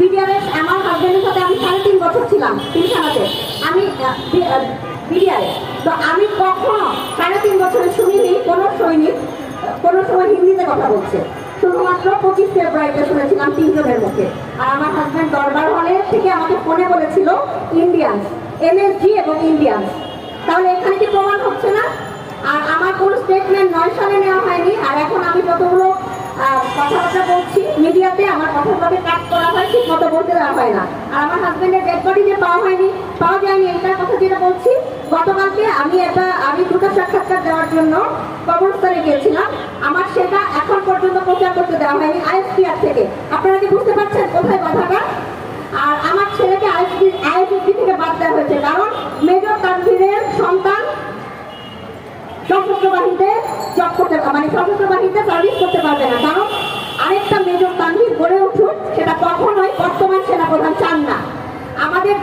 বিডিআরএস আমার হাজবেন্ডের সাথে আমি সাড়ে তিন বছর ছিলাম তিনখানাতে আমি বিডিআরএ তো আমি কখনো সাড়ে তিন বছরে শুনিনি, কোনো সৈনিক, কোনো সময় হিন্দিতে কথা বলছে। শুধুমাত্র পঁচিশ ফেব্রুয়ারিতে শুনেছিলাম তিনজনের মুখে। আর আমার হাজব্যান্ড দরবার হলে থেকে আমাকে ফোনে বলেছিল ইন্ডিয়ান এমএসজি এবং ইন্ডিয়ান তাহলে এখানে কি প্রমাণ হচ্ছে না? আর আমার কোনো স্টেটমেন্ট নয় সালে নেওয়া হয়নি, আর এখন কথাবার্তা বলছি, মিডিয়াতে আমার কথাগুলোকে কাট করা হয়, ঠিক মতো বলতে দেওয়া হয় না। আর আমার হাজবেন্ডের ডেড বডি যে পাওয়া হয়নি, পাওয়া যায়নি এটার কথা যেটা বলছি, গতকালকে আমি একটা, আমি দুটো সাক্ষাৎকার দেওয়ার জন্য কবরস্থানে গিয়েছিলাম। আমার সেটা এখন পর্যন্ত প্রচার করতে দেওয়া হয়নি, আইএসপিআর থেকে। আপনারা কি বুঝতে পারছেন কোথায় কথাটা আর আমার ছেলেকে আইএসপি আইএসপি থেকে বাদ দেওয়া হয়েছে, কারণ মেজর তানভীরের সন্তান সশস্ত্র বাহিনীতে জব করতে মানে সশস্ত্র বাহিনীতে সার্ভিস করতে পারবে না। আমাদের